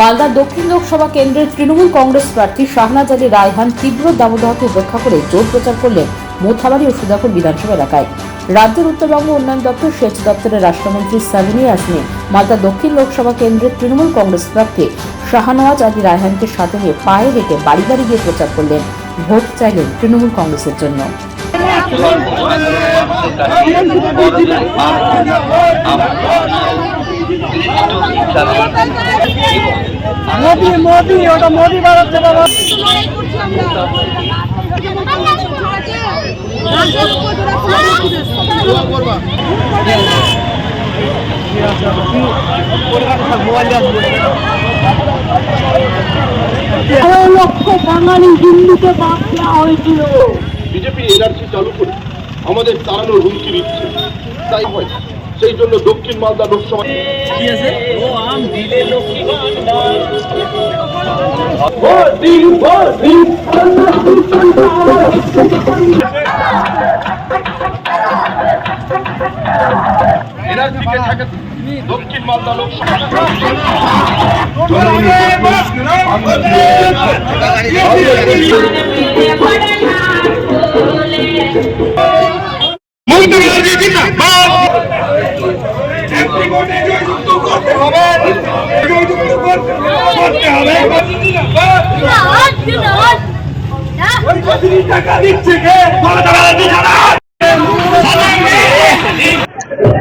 মালদা দক্ষিণ লোকসভা কেন্দ্রের তৃণমূল কংগ্রেস প্রার্থী শাহনাজ আলী রায়হান তীব্র দাবদাহকে উপেক্ষা করে জোর প্রচার করলেন মোথাবাড়ি ও সুধাকর বিধানসভা এলাকায়। রাজ্যের উত্তরবঙ্গ উন্নয়ন দপ্তর, সেচ দপ্তরের রাষ্ট্রমন্ত্রী সাবিনী আসমি মালদা দক্ষিণ লোকসভা কেন্দ্রের তৃণমূল কংগ্রেস প্রার্থী শাহনওয়াজ আলী রায়হানকে সাথে নিয়ে পায়ে রেখে বাড়ি বাড়ি গিয়ে প্রচার করলেন। ভোট চাইলেন তৃণমূল কংগ্রেসের জন্য। মোদি মোদি ওটা মোদি বাড়াচ্ছে বাবা। লক্ষ বাঙালি হিন্দুকে বাদ দেওয়া হয়েছিল। বিজেপি এনআরসি চালু করে আমাদের তাড়ানোর হুমকি দিচ্ছে। তাই হয় সেই জন্য দক্ষিণ মালদা লোকসভা। NRC কে ঠেকাতে দক্ষিণ মালদা লোকসভা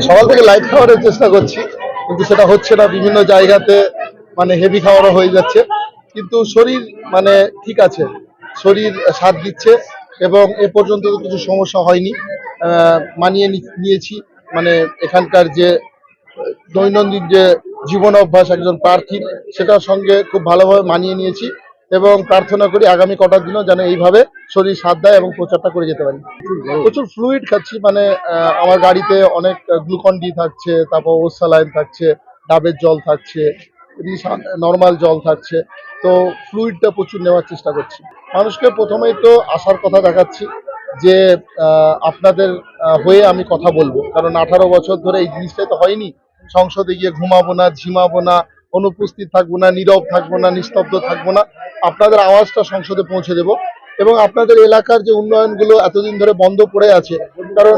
সকাল থেকে লাইট খাওয়ানোর চেষ্টা করছি, কিন্তু সেটা হচ্ছে না, বিভিন্ন জায়গাতে মানে হেভি খাওয়ানো হয়ে যাচ্ছে। কিন্তু শরীর মানে ঠিক আছে, শরীর সাথ দিচ্ছে এবং এ পর্যন্ত তো কিছু সমস্যা হয়নি। মানিয়ে নিয়েছি মানে এখানকার যে দৈনন্দিন যে জীবন অভ্যাস একজন প্রার্থী, সেটার সঙ্গে খুব ভালোভাবে মানিয়ে নিয়েছি। এবং প্রার্থনা করি আগামী কটার দিনও যেন এইভাবে শরীর সাথ দেয় এবং প্রচারটা করে যেতে পারি। প্রচুর ফ্লুইড খাচ্ছি মানে আমার গাড়িতে অনেক গ্লুকন ডি থাকছে, তারপর ওসালাইন থাকছে, ডাবের জল থাকছে নর্মাল জল থাকছে, তো ফ্লুইডটা প্রচুর নেওয়ার চেষ্টা করছি। মানুষকে প্রথমেই তো আসার কথা দেখাচ্ছি যে আপনাদের হয়ে আমি কথা বলব। কারণ আঠারো বছর ধরে এই জিনিসটাই তো হয়নি। সংসদে গিয়ে ঘুমাবো না, ঝিমাবো না, অনুপস্থিত থাকব না, নীরব থাকব না, নিস্তব্ধ থাকব না। আপনাদের আওয়াজটা সংসদে পৌঁছে দেব এবং আপনাদের এলাকার যে উন্নয়নগুলো এতদিন ধরে বন্ধ পড়ে আছে, কারণ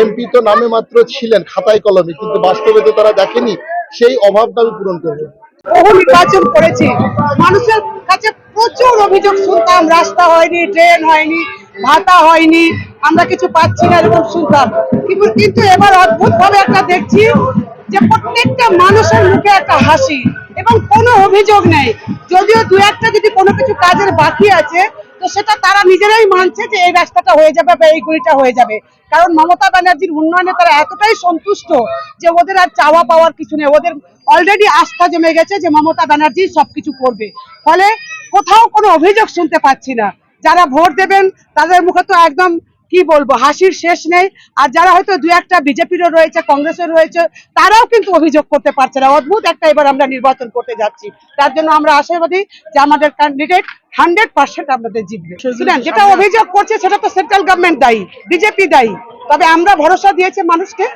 এমপি তো নামে মাত্র ছিলেন খাতায় কলমে, কিন্তু বাস্তবে তো তারা দেখেনি, সেই অভাবটা আমি পূরণ করব। বহু নির্বাচন করেছি। মানুষের কাছে প্রচুর অভিযোগ শুনতাম, রাস্তা হয়নি ট্রেন হয়নি ভাতা হয়নি, আমরা কিছু পাচ্ছি না এরকম শুনতাম। কিন্তু এবার অদ্ভুত ভাবে একটা দেখছি যে প্রত্যেকটা মানুষের মুখে একটা হাসি এবং কোনো অভিযোগ নেই। যদিও দু একটা যদি কোনো কিছু কাজের বাকি আছে, তো সেটা তারা নিজেরাই মানছে যে এই রাস্তাটা হয়ে যাবে বা এই গলিটা হয়ে যাবে। কারণ মমতা ব্যানার্জির উন্নয়নে তারা এতটাই সন্তুষ্ট যে ওদের আর চাওয়া পাওয়ার কিছু নেই। ওদের অলরেডি আস্থা জমে গেছে যে মমতা ব্যানার্জি সবকিছু করবে। ফলে কোথাও কোনো অভিযোগ শুনতে পাচ্ছি না। যারা ভোট দেবেন, তাদের মুখে তো একদম কি বলব, হাসির শেষ নেই। আর যারা হয়তো দু একটা বিজেপিরও রয়েছে, কংগ্রেসের রয়েছে, তারাও কিন্তু অভিযোগ করতে পারছে না। অদ্ভুত একটা এবার আমরা নির্বাচন করতে যাচ্ছি। তার জন্য আমরা আশাবাদী যে আমাদের ক্যান্ডিডেট হান্ড্রেড পার্সেন্ট আমাদের জিতবে। শুনেন, যেটা অভিযোগ করছে, সেটা তো সেন্ট্রাল গভর্নমেন্ট দায়ী বিজেপি দায়ী। তবে আমরা ভরসা দিয়েছি মানুষকে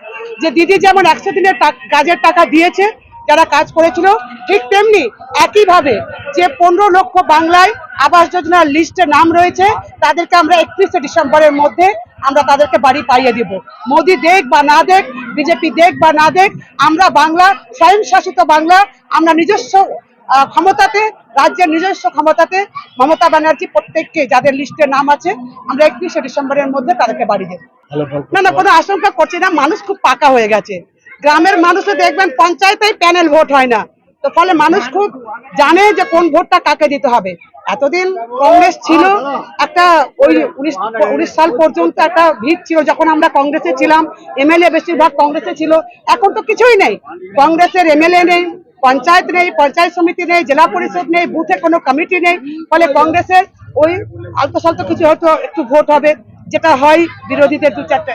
যে দিদি যেমন একশো দিনের কাজের টাকা দিয়েছে যারা কাজ করেছিল ঠিক তেমনি একইভাবে যে পনেরো লক্ষ বাংলায় আবাস যোজনার লিস্টে নাম রয়েছে তাদেরকে আমরা একত্রিশে ডিসেম্বরের মধ্যে আমরা তাদেরকে বাড়ি পাইয়ে দিব। মোদি দেখ বা না দেখ বিজেপি দেখ বা না দেখ আমরা বাংলা স্বয়ংশাসিত বাংলা আমরা নিজস্ব ক্ষমতাতে রাজ্যের নিজস্ব ক্ষমতাতে মমতা ব্যানার্জি প্রত্যেককে যাদের লিস্টে নাম আছে আমরা একত্রিশে ডিসেম্বরের মধ্যে তাদেরকে বাড়ি দেব। না না কোনো আশঙ্কা করছি না মানুষ খুব পাকা হয়ে গেছে। গ্রামের মানুষও দেখবেন পঞ্চায়েতে প্যানেল ভোট হয় না। তো ফলে মানুষ খুব জানে যে কোন ভোটটা কাকে দিতে হবে। এতদিন কংগ্রেস ছিল, একটা ওই উনিশ সাল পর্যন্ত একটা ভিত ছিল যখন আমরা কংগ্রেসে ছিলাম, এমএলএ বেশিরভাগ কংগ্রেসে ছিল, এখন তো কিছুই নেই। কংগ্রেসের এমএলএ নেই, পঞ্চায়েত নেই, পঞ্চায়েত সমিতি নেই, জেলা পরিষদ নেই, বুথে কোনো কমিটি নেই, ফলে কংগ্রেসের ওই আলতো সালতো কিছু হয়তো একটু ভোট হবে, যেটা হয় বিরোধীদের দু চারটে